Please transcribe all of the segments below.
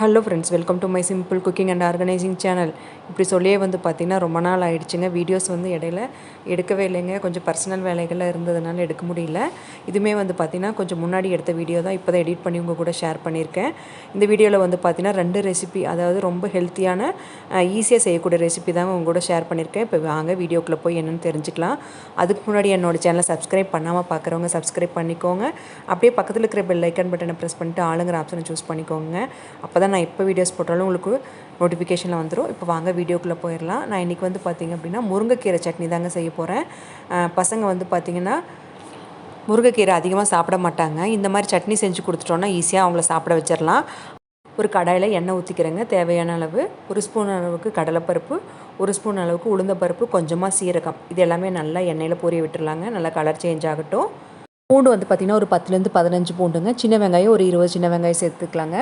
Hello friends, welcome to my simple cooking and organizing channel. இப்படி சொல்லியே வந்து பார்த்திங்கன்னா ரொம்ப நாள் ஆயிடுச்சுங்க வீடியோஸ் வந்து இடையில எடுக்கவே இல்லைங்க கொஞ்சம் பர்சனல் வேலைகள்லாம் இருந்ததுனால எடுக்க முடியல இதுவுமே வந்து பார்த்திங்கன்னா கொஞ்சம் முன்னாடி எடுத்த வீடியோ தான் இப்போ தான் எடிட் பண்ணி உங்கள் கூட ஷேர் பண்ணியிருக்கேன் இந்த வீடியோவில் வந்து பார்த்திங்கன்னா ரெண்டு ரெசிபி அதாவது ரொம்ப ஹெல்த்தியான ஈஸியாக செய்யக்கூடிய ரெசிபி தாங்க உங்கள் கூட ஷேர் பண்ணியிருக்கேன் இப்போ வாங்க வீடியோக்குள்ளே போய் என்னென்னு தெரிஞ்சுக்கலாம் அதுக்கு முன்னாடி என்னோடய சேனலை சப்ஸ்கிரைப் பண்ணாமல் பார்க்குறவங்க சப்ஸ்கிரைப் பண்ணிக்கோங்க அப்படியே பக்கத்தில் இருக்கிற பெல் ஐக்கன் பட்டனை ப்ரெஸ் பண்ணிட்டு ஆளுங்கிற ஆப்ஷனை சூஸ் பண்ணிக்கோங்க அப்போ தான் நான் எப்போ வீடியோஸ் போட்டாலும் உங்களுக்கு நோட்டிஃபிகேஷனில் வந்துடும் இப்போ வாங்க வீடியோக்குள்ளே போயிடலாம் நான் இன்றைக்கி வந்து பார்த்திங்க அப்படின்னா முருங்கைக்கீரை சட்னி தாங்க செய்ய போகிறேன் பசங்க வந்து பார்த்திங்கன்னா முருங்கைக்கீரை அதிகமாக சாப்பிட மாட்டாங்க இந்த மாதிரி சட்னி செஞ்சு கொடுத்துட்டோன்னா ஈஸியாக அவங்கள சாப்பிட வச்சிடலாம் ஒரு கடாயில் எண்ணெய் ஊற்றிக்கிறேங்க தேவையான அளவு ஒரு ஸ்பூன் அளவுக்கு கடலைப்பருப்பு ஒரு ஸ்பூன் அளவுக்கு உளுந்தப்பருப்பு கொஞ்சமாக சீரகம் இது எல்லாமே நல்லா எண்ணெயில் பொரிய விட்டுருலாங்க நல்லா கலர் சேஞ்ச் ஆகட்டும் பூண்டு வந்து பார்த்திங்கன்னா ஒரு பத்துலேருந்து பதினஞ்சு பூண்டுங்க சின்ன வெங்காயம் ஒரு இருபது சின்ன வெங்காயம் சேர்த்துக்கலாங்க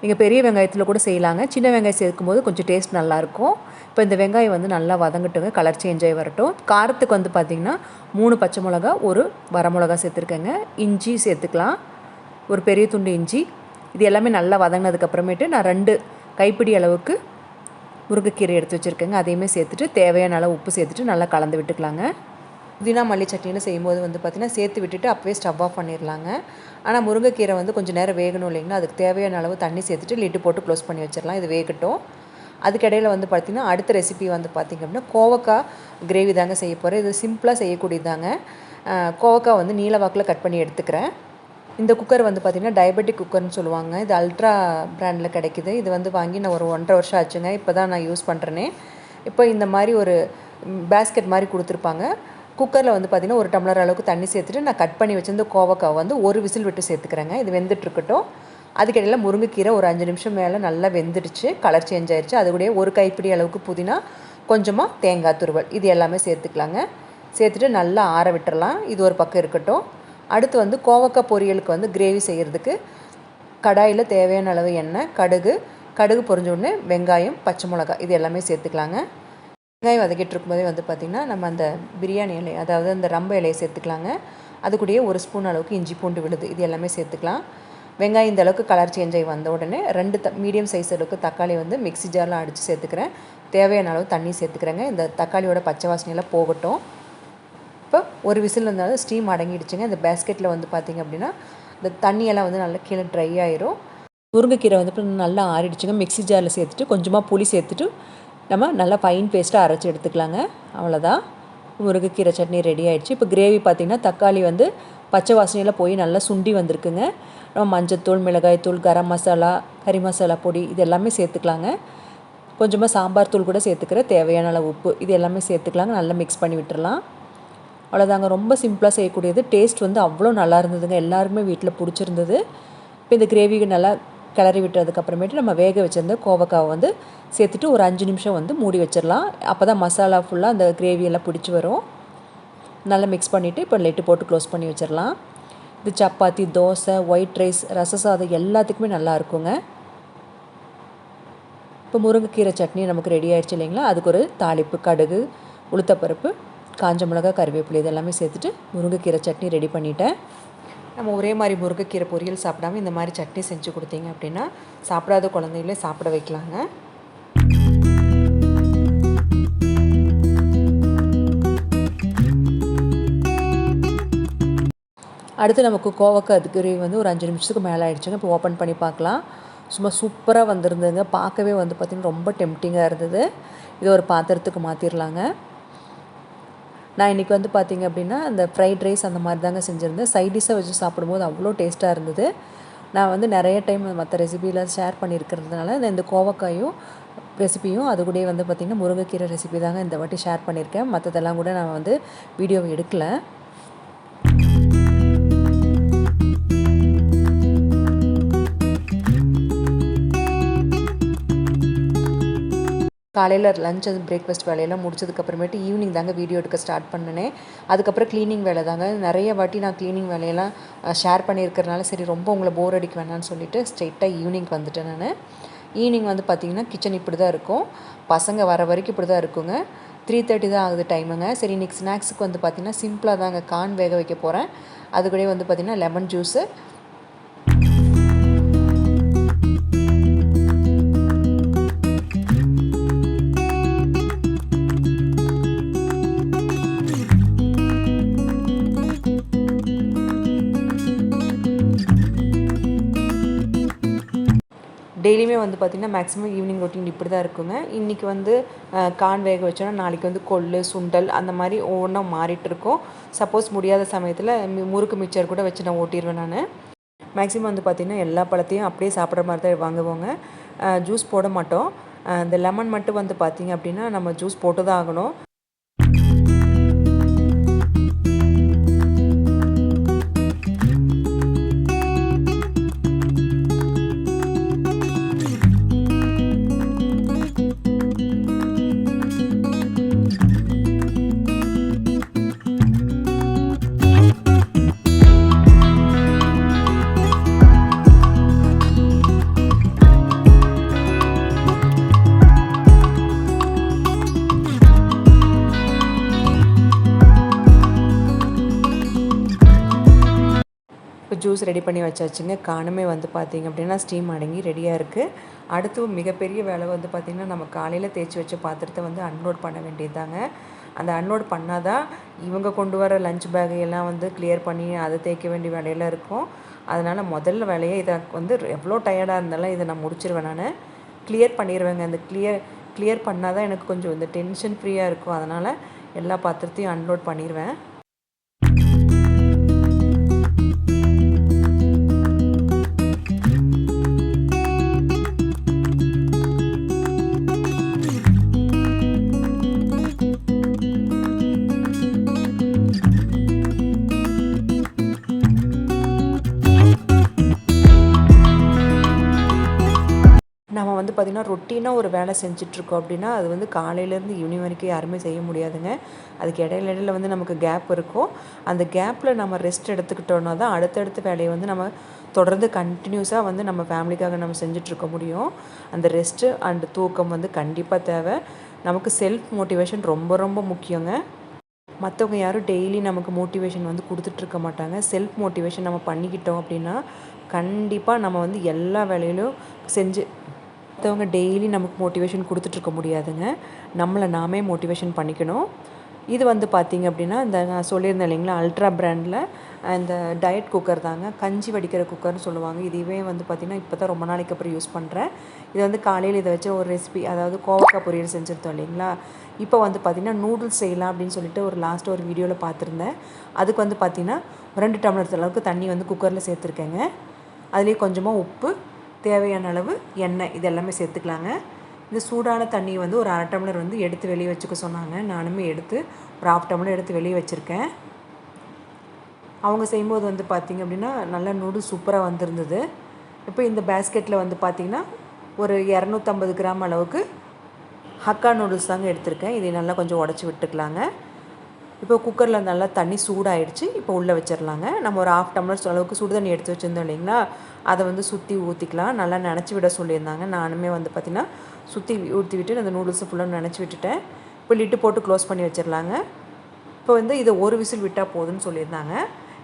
நீங்கள் பெரிய வெங்காயத்தில் கூட செய்யலாங்க சின்ன வெங்காயம் சேர்க்கும்போது கொஞ்சம் டேஸ்ட் நல்லாயிருக்கும் இப்போ இந்த வெங்காயம் வந்து நல்லா வதங்கட்டுங்க கலர் சேஞ்ச் ஆகி வரட்டும் காரத்துக்கு வந்து பார்த்திங்கன்னா மூணு பச்சை மிளகா ஒரு வரமிளகா சேர்த்துருக்கேங்க இஞ்சி சேர்த்துக்கலாம் ஒரு பெரிய துண்டு இஞ்சி இது எல்லாமே நல்லா வதங்கினதுக்கப்புறமேட்டு நான் ரெண்டு கைப்பிடி அளவுக்கு முருங்கைக்கீரை எடுத்து வச்சுருக்கேங்க அதையுமே சேர்த்துட்டு தேவையான உப்பு சேர்த்துட்டு நல்லா கலந்து விட்டுக்கலாங்க புதினா மல்லி சட்னின்னு செய்யும்போது வந்து பார்த்திங்கன்னா சேர்த்து விட்டுட்டு அப்பவே ஸ்டவ் ஆஃப் பண்ணிடலாங்க ஆனால் முருங்கைக்கீரை வந்து கொஞ்சம் நேரம் வேகணும் இல்லைங்கன்னா அதுக்கு தேவையான அளவு தண்ணி சேர்த்துட்டு லிட்டு போட்டு க்ளோஸ் பண்ணி வச்சிடலாம் இது வேகட்டும் அதுக்கிடையில் வந்து பார்த்திங்கன்னா அடுத்த ரெசிபி வந்து பார்த்திங்க அப்படின்னா கோவக்காய் கிரேவி தாங்க செய்ய போகிறேன் இது சிம்பிளாக செய்யக்கூடியதாங்க கோவக்காய் வந்து நீல வாக்கில் கட் பண்ணி எடுத்துக்கிறேன் இந்த குக்கர் வந்து பார்த்திங்கன்னா டயபெட்டிக் குக்கர்னு சொல்லுவாங்க இது அல்ட்ரா பிராண்டில் கிடைக்கிது இது வந்து வாங்கி நான் ஒரு ஒன்றரை வருஷம் ஆச்சுங்க இப்போ தான் நான் யூஸ் பண்ணுறேனே இப்போ இந்த மாதிரி ஒரு பேஸ்கெட் மாதிரி கொடுத்துருப்பாங்க குக்கரில் வந்து பார்த்திங்கன்னா ஒரு டம்ளர் அளவுக்கு தண்ணி சேர்த்துட்டு நான் கட் பண்ணி வச்சுருந்து கோவக்காவை வந்து ஒரு விசில் விட்டு சேர்த்துக்கிறேங்க இது வெந்துட்டுருக்கட்டும் அதுக்கடையில் முருங்கைக்கீரை ஒரு அஞ்சு நிமிஷம் மேலே நல்லா வெந்துடுச்சு கலர் சேஞ்ச் ஆயிடுச்சு அது கூட ஒரு கைப்பிடி அளவுக்கு புதினா கொஞ்சமாக தேங்காய் துருவல் இது எல்லாமே சேர்த்துக்கலாங்க சேர்த்துட்டு நல்லா ஆற விட்டுறலாம் இது ஒரு பக்கம் இருக்கட்டும் அடுத்து வந்து கோவக்காய் பொரியலுக்கு வந்து கிரேவி செய்கிறதுக்கு கடாயில் தேவையான அளவு எண்ணெய் கடுகு கடுகு பொறிஞ்ச உடனே வெங்காயம் பச்சை மிளகாய் இது எல்லாமே சேர்த்துக்கலாங்க வெங்காயம் வதக்கிட்டு இருக்கும்போதே வந்து பார்த்திங்கன்னா நம்ம அந்த பிரியாணி இலை அதாவது அந்த ரம்ப இலையை சேர்த்துக்கலாங்க அது கூடயே ஒரு ஸ்பூன் அளவுக்கு இஞ்சி பூண்டு விழுது இது எல்லாமே சேர்த்துக்கலாம் வெங்காயம் இந்த அளவுக்கு கலர் சேஞ்ச் ஆகி வந்த உடனே ரெண்டு த மீடியம் சைஸ் அளவுக்கு தக்காளி வந்து மிக்சி ஜாரில் அடித்து சேர்த்துக்கிறேன் தேவையான அளவு தண்ணி சேர்த்துக்கிறேங்க இந்த தக்காளியோட பச்சை வாசனையெல்லாம் போகட்டும் இப்போ ஒரு விசில் வந்தாலும் ஸ்டீம் அடங்கிடுச்சுங்க இந்த பேஸ்கெட்டில் வந்து பார்த்திங்க அப்படின்னா இந்த தண்ணியெல்லாம் வந்து நல்லா கீழே ட்ரை ஆயிரும் முருங்கைக்கீரை வந்து நல்லா ஆறிடுச்சுங்க மிக்சி ஜாரில் சேர்த்துட்டு கொஞ்சமாக புளி சேர்த்துட்டு நம்ம நல்லா ஃபைன் பேஸ்ட்டாக அரைச்சி எடுத்துக்கலாங்க அவ்வளோதான் முருகக்கீரை சட்னி ரெடி ஆகிடுச்சு இப்போ கிரேவி பார்த்திங்கன்னா தக்காளி வந்து பச்சை வாசனையில் போய் நல்லா சுண்டி வந்திருக்குங்க நம்ம மஞ்சத்தூள் மிளகாய் தூள் கரம் மசாலா கறி மசாலா பொடி இது எல்லாமே சேர்த்துக்கலாங்க கொஞ்சமாக சாம்பார் தூள் கூட சேர்த்துக்கிற தேவையான அளவு உப்பு இது எல்லாமே சேர்த்துக்கலாங்க நல்லா மிக்ஸ் பண்ணி விட்டுறலாம் அவ்வளோதாங்க ரொம்ப சிம்பிளாக செய்யக்கூடியது டேஸ்ட் வந்து அவ்வளோ நல்லா இருந்ததுங்க எல்லாருமே வீட்டில் பிடிச்சிருந்தது இப்போ இந்த கிரேவிக்கு நல்லா கிளறி விட்டதுக்கப்புறமேட்டு நம்ம வேக வச்சுருந்த கோவக்காவை வந்து சேர்த்துட்டு ஒரு அஞ்சு நிமிஷம் வந்து மூடி வச்சிடலாம் அப்போ தான் மசாலா ஃபுல்லாக அந்த கிரேவியெல்லாம் பிடிச்சி வரும் நல்லா மிக்ஸ் பண்ணிவிட்டு இப்போ லெட்டு போட்டு க்ளோஸ் பண்ணி வச்சிடலாம் இது சப்பாத்தி தோசை ஒயிட் ரைஸ் ரச சாதம் எல்லாத்துக்குமே நல்லா இருக்குங்க இப்போ முருங்கைக்கீரை சட்னி நமக்கு ரெடி ஆயிடுச்சு இல்லைங்களா அதுக்கு ஒரு தாளிப்பு கடுகு உளுத்தப்பருப்பு காஞ்ச மிளகா கருவேப்பிலை இதெல்லாமே சேர்த்துட்டு முருங்கைக்கீரை சட்னி ரெடி பண்ணிட்டேன் நம்ம ஒரே மாதிரி முருங்கைக்கீரை பொரியல் சாப்பிடாமல் இந்த மாதிரி சட்னி செஞ்சு கொடுத்தீங்க அப்படின்னா சாப்பிடாத குழந்தைகளே சாப்பிட வைக்கலாங்க அடுத்து நமக்கு கோவக்காய் அதுக்குறி வந்து ஒரு அஞ்சு நிமிஷத்துக்கு மேலே ஆகிடுச்சுங்க இப்போ ஓப்பன் பண்ணி பார்க்கலாம் சும்மா சூப்பராக வந்திருந்ததுங்க பார்க்கவே வந்து பார்த்திங்கன்னா ரொம்ப டெம்ட்டிங்காக இருந்தது இது ஒரு பாத்திரத்துக்கு மாற்றிடலாங்க நான் இன்றைக்கி வந்து பார்த்திங்க அப்படின்னா அந்த ஃப்ரைட் ரைஸ் அந்த மாதிரி தாங்க செஞ்சுருந்தேன் சைட் வச்சு சாப்பிடும்போது அவ்வளோ டேஸ்ட்டாக இருந்தது நான் வந்து நிறைய டைம் மற்ற ரெசிபிலாம் ஷேர் பண்ணியிருக்கிறதுனால இந்த கோவக்காயும் ரெசிபியும் அது கூட வந்து பார்த்திங்கன்னா முருங்கைக்கீரை ரெசிபி தாங்க இந்த வாட்டி ஷேர் பண்ணியிருக்கேன் மற்றதெல்லாம் கூட நான் வந்து வீடியோவை எடுக்கலை காலையில் லஞ்ச் அது பிரேக்ஃபாஸ்ட் வேலையெல்லாம் முடிச்சதுக்கப்புறமேட்டு ஈவினிங் தாங்க வீடியோ எடுக்க ஸ்டார்ட் பண்ணினேன் அதுக்கப்புறம் க்ளீனிங் வேலை தாங்க நிறைய வாட்டி நான் க்ளீனிங் வேலையெல்லாம் ஷேர் பண்ணியிருக்கிறனால சரி ரொம்ப உங்களை போர் அடிக்க வேணான்னு சொல்லிட்டு ஸ்ட்ரெயிட்டாக ஈவினிங் வந்துட்டேன் நான் ஈவினிங் வந்து பார்த்திங்கன்னா கிச்சன் இப்படி தான் இருக்கும் பசங்க வர வரைக்கும் இப்படி தான் இருக்குங்க த்ரீ தேர்ட்டி தான் ஆகுது டைமுங்க சரி இன்றைக்கி ஸ்நாக்ஸுக்கு வந்து பார்த்திங்கன்னா சிம்பிளாக தாங்க கான் வேக வைக்க போகிறேன் அது கூட வந்து பார்த்திங்கன்னா லெமன் ஜூஸு டெய்லியுமே வந்து பார்த்திங்கன்னா மேக்ஸிமம் ஈவினிங் ரொட்டீன் இப்படி தான் இருக்குங்க இன்றைக்கி வந்து கான் வேக வச்சோன்னா நாளைக்கு வந்து கொள்ளு சுண்டல் அந்த மாதிரி ஒவ்வொன்றா மாறிட்டு இருக்கும் சப்போஸ் முடியாத சமயத்தில் முறுக்கு மிச்சர் கூட வச்சு நான் ஓட்டிடுவேன் நான் மேக்ஸிமம் வந்து பார்த்திங்கன்னா எல்லா பழத்தையும் அப்படியே சாப்பிட்ற மாதிரி தான் வாங்குவோங்க ஜூஸ் போட மாட்டோம் இந்த லெமன் மட்டும் வந்து பார்த்திங்க அப்படின்னா நம்ம ஜூஸ் போட்டு தான் ஆகணும் இப்போ ஜூஸ் ரெடி பண்ணி வச்சாச்சுங்க காணுமே வந்து பார்த்திங்க அப்படின்னா ஸ்டீம் அடங்கி ரெடியாக இருக்குது அடுத்து மிகப்பெரிய வேலை வந்து பார்த்திங்கன்னா நம்ம காலையில் தேய்ச்சி வச்ச பாத்திரத்தை வந்து அன்லோட் பண்ண வேண்டியதாங்க அந்த அன்லோட் பண்ணால் தான் இவங்க கொண்டு வர லஞ்ச் பேகையெல்லாம் வந்து கிளியர் பண்ணி அதை தேய்க்க வேண்டிய வேலையெல்லாம் இருக்கும் அதனால் முதல்ல வேலையை இதை வந்து எவ்வளோ டயர்டாக இருந்தாலும் இதை நான் முடிச்சிருவேன் நான் கிளியர் பண்ணிடுவேங்க அந்த கிளியர் கிளியர் பண்ணால் தான் எனக்கு கொஞ்சம் இந்த டென்ஷன் ஃப்ரீயாக இருக்கும் அதனால் எல்லா பாத்திரத்தையும் அன்லோட் பண்ணிடுவேன் பார்த்திங்கன்னா ரொட்டீனாக ஒரு வேலை செஞ்சிட்ருக்கோம் அப்படின்னா அது வந்து காலையிலேருந்து ஈவினிங் வரைக்கும் யாருமே செய்ய முடியாதுங்க அதுக்கு இடையில இடையில வந்து நமக்கு கேப் இருக்கும் அந்த கேப்பில் நம்ம ரெஸ்ட் எடுத்துக்கிட்டோன்னா தான் அடுத்தடுத்த வேலையை வந்து நம்ம தொடர்ந்து கண்டினியூஸாக வந்து நம்ம ஃபேமிலிக்காக நம்ம செஞ்சிட்ருக்க முடியும் அந்த ரெஸ்ட்டு அண்டு தூக்கம் வந்து கண்டிப்பாக தேவை நமக்கு செல்ஃப் மோட்டிவேஷன் ரொம்ப ரொம்ப முக்கியங்க மற்றவங்க யாரும் டெய்லி நமக்கு மோட்டிவேஷன் வந்து கொடுத்துட்ருக்க மாட்டாங்க செல்ஃப் மோட்டிவேஷன் நம்ம பண்ணிக்கிட்டோம் அப்படின்னா கண்டிப்பாக நம்ம வந்து எல்லா வேலையிலும் செஞ்சு மற்றவங்க டெய்லி நமக்கு மோட்டிவேஷன் கொடுத்துட்ருக்க முடியாதுங்க நம்மளை நாமே மோட்டிவேஷன் பண்ணிக்கணும் இது வந்து பார்த்திங்க அப்படின்னா இந்த நான் சொல்லியிருந்தேன் இல்லைங்களா அல்ட்ரா பிராண்டில் இந்த டயட் குக்கர் தாங்க கஞ்சி வடிக்கிற குக்கர்னு சொல்லுவாங்க இதுவே வந்து பார்த்திங்கன்னா இப்போ தான் ரொம்ப நாளைக்கு அப்புறம் யூஸ் பண்ணுறேன் இது வந்து காலையில் இதை வச்சு ஒரு ரெசிபி அதாவது கோவக்காய் பொரியல் செஞ்சுருந்தோம் இல்லைங்களா இப்போ வந்து பார்த்திங்கன்னா நூடுல்ஸ் செய்யலாம் அப்படின்னு சொல்லிட்டு ஒரு லாஸ்ட்டு ஒரு வீடியோவில் பார்த்துருந்தேன் அதுக்கு வந்து பார்த்திங்கன்னா ரெண்டு டம்ளர் அளவுக்கு தண்ணி வந்து குக்கரில் சேர்த்துருக்கேங்க அதுலேயே கொஞ்சமாக உப்பு தேவையான அளவு எண்ணெய் இது எல்லாமே சேர்த்துக்கலாங்க இந்த சூடான தண்ணியை வந்து ஒரு அரை டம்ளர் வந்து எடுத்து வெளியே வச்சுக்க சொன்னாங்க நானுமே எடுத்து ஒரு ஆஃப் டம்ளர் எடுத்து வெளியே வச்சுருக்கேன் அவங்க செய்யும்போது வந்து பார்த்திங்க அப்படின்னா நல்லா நூடு சூப்பராக வந்திருந்தது இப்போ இந்த பேஸ்கெட்டில் வந்து பார்த்திங்கன்னா ஒரு இரநூத்தம்பது கிராம் அளவுக்கு ஹக்கா நூடுல்ஸ் தாங்க எடுத்திருக்கேன் இதை நல்லா கொஞ்சம் உடச்சி விட்டுக்கலாங்க இப்போ குக்கரில் நல்லா தண்ணி சூடாயிடுச்சு இப்போ உள்ளே வச்சிடலாங்க நம்ம ஒரு ஹாஃப் டம்ளர் அளவுக்கு சுடு தண்ணி எடுத்து வச்சுருந்தோம் இல்லைங்களா அதை வந்து சுற்றி ஊற்றிக்கலாம் நல்லா நினச்சி விட சொல்லியிருந்தாங்க நானுமே வந்து பார்த்திங்கன்னா சுற்றி ஊற்றி விட்டு அந்த நூடுல்ஸை ஃபுல்லாக நினச்சி விட்டுட்டேன் இப்போ லிட்டு போட்டு க்ளோஸ் பண்ணி வச்சிடலாங்க இப்போ வந்து இதை ஒரு விசில் விட்டால் போதும்னு சொல்லியிருந்தாங்க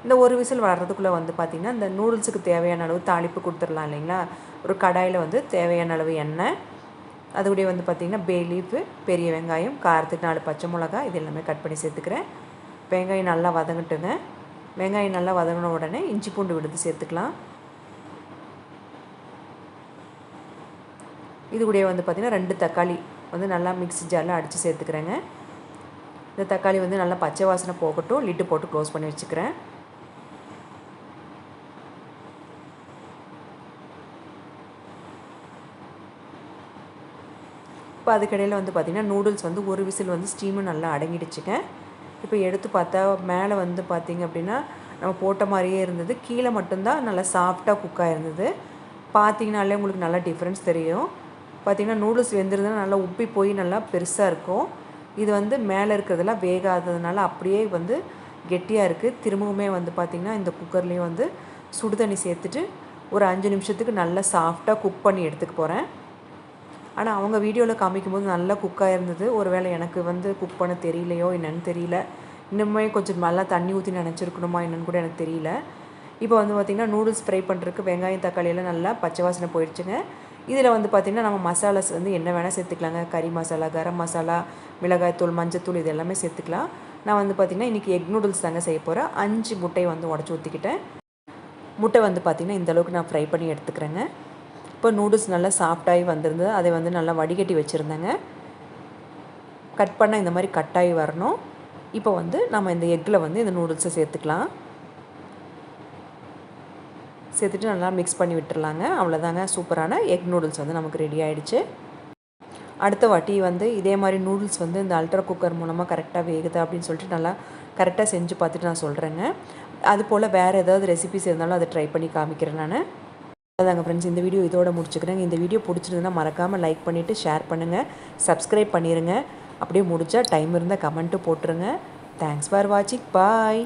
இந்த ஒரு விசில் வர்றதுக்குள்ளே வந்து பார்த்திங்கன்னா இந்த நூடுல்ஸுக்கு தேவையான அளவு தாளிப்பு கொடுத்துடலாம் இல்லைங்களா ஒரு கடாயில் வந்து தேவையான அளவு எண்ணெய் அதோடைய வந்து பார்த்திங்கன்னா பே பெரிய வெங்காயம் காரத்துக்கு நாலு பச்சை மிளகா இது எல்லாமே கட் பண்ணி சேர்த்துக்கிறேன் வெங்காயம் நல்லா வதங்கட்டுங்க வெங்காயம் நல்லா வதங்கின உடனே இஞ்சி பூண்டு விழுந்து சேர்த்துக்கலாம் இது கூடயே வந்து பார்த்திங்கன்னா ரெண்டு தக்காளி வந்து நல்லா மிக்ஸி ஜாரில் அடித்து சேர்த்துக்கிறேங்க இந்த தக்காளி வந்து நல்லா பச்சை வாசனை போகட்டும் லிட்டு போட்டு க்ளோஸ் பண்ணி வச்சுக்கிறேன் இப்போ அதுக்கடையில் வந்து பார்த்திங்கன்னா நூடுல்ஸ் வந்து ஒரு விசில் வந்து ஸ்டீமு நல்லா அடங்கிடுச்சுங்க இப்போ எடுத்து பார்த்தா மேலே வந்து பார்த்திங்க அப்படின்னா நம்ம போட்ட மாதிரியே இருந்தது கீழே மட்டும்தான் நல்லா சாஃப்டாக குக்காக இருந்தது பார்த்திங்கனாலே உங்களுக்கு நல்லா டிஃப்ரென்ஸ் தெரியும் பார்த்திங்கன்னா நூடுல்ஸ் வெந்துருந்தால் நல்லா உப்பி போய் நல்லா பெருசாக இருக்கும் இது வந்து மேலே இருக்கிறதெல்லாம் வேகாததுனால அப்படியே வந்து கெட்டியாக இருக்குது திரும்பவுமே வந்து பார்த்திங்கன்னா இந்த குக்கர்லேயும் வந்து சுடு தண்ணி சேர்த்துட்டு ஒரு அஞ்சு நிமிஷத்துக்கு நல்லா சாஃப்டாக குக் பண்ணி எடுத்துக்க போகிறேன் ஆனால் அவங்க வீடியோவில் காமிக்கும்போது நல்லா குக்காக இருந்தது ஒரு வேளை எனக்கு வந்து குக் பண்ண தெரியலையோ என்னென்னு தெரியல இன்னுமே கொஞ்சம் நல்லா தண்ணி ஊற்றி நினச்சிருக்கணுமா என்னென்னு கூட எனக்கு தெரியல இப்போ வந்து பார்த்திங்கன்னா நூடுல்ஸ் ஃப்ரை பண்ணுறதுக்கு வெங்காயம் தக்காளியெல்லாம் நல்லா பச்சை வாசனை போயிடுச்சுங்க இதில் வந்து பார்த்திங்கன்னா நம்ம மசாலாஸ் வந்து என்ன வேணால் சேர்த்துக்கலாங்க கறி மசாலா கரம் மசாலா மிளகாய்த்தூள் மஞ்சத்தூள் இது எல்லாமே சேர்த்துக்கலாம் நான் வந்து பார்த்திங்கன்னா இன்றைக்கி எக் நூடுல்ஸ் தாங்க செய்ய போகிறேன் அஞ்சு முட்டையை வந்து உடச்சி ஊற்றிக்கிட்டேன் முட்டை வந்து பார்த்திங்கன்னா இந்தளவுக்கு நான் ஃப்ரை பண்ணி எடுத்துக்கிறேங்க இப்போ நூடுல்ஸ் நல்லா சாஃப்டாகி வந்திருந்தது அதை வந்து நல்லா வடிகட்டி வச்சுருந்தேங்க கட் பண்ணால் இந்த மாதிரி கட்டாகி வரணும் இப்போ வந்து நம்ம இந்த எக்கில் வந்து இந்த நூடுல்ஸை சேர்த்துக்கலாம் சேர்த்துட்டு நல்லா மிக்ஸ் பண்ணி விட்டுறலாங்க அவ்வளோதாங்க சூப்பரான எக் நூடுல்ஸ் வந்து நமக்கு ரெடி ஆகிடுச்சு அடுத்த வாட்டி வந்து இதே மாதிரி நூடுல்ஸ் வந்து இந்த அல்ட்ரா குக்கர் மூலமாக கரெக்டாக வேகுது அப்படின்னு சொல்லிட்டு நல்லா கரெக்டாக செஞ்சு பார்த்துட்டு நான் சொல்கிறேங்க அது போல் வேறு ஏதாவது ரெசிபிஸ் இருந்தாலும் அதை ட்ரை பண்ணி காமிக்கிறேன் நான் அதாங்க ஃப்ரெண்ட்ஸ் இந்த வீடியோ இதோட முடிச்சுக்கிறேங்க இந்த வீடியோ பிடிச்சிருந்ததுன்னா மறக்காமல் லைக் பண்ணிவிட்டு ஷேர் பண்ணுங்கள் சப்ஸ்கிரைப் பண்ணிடுங்க அப்படியே முடிச்சா டைம் இருந்தால் கமெண்ட்டு போட்டுருங்க தேங்க்ஸ் ஃபார் வாட்சிங் பாய்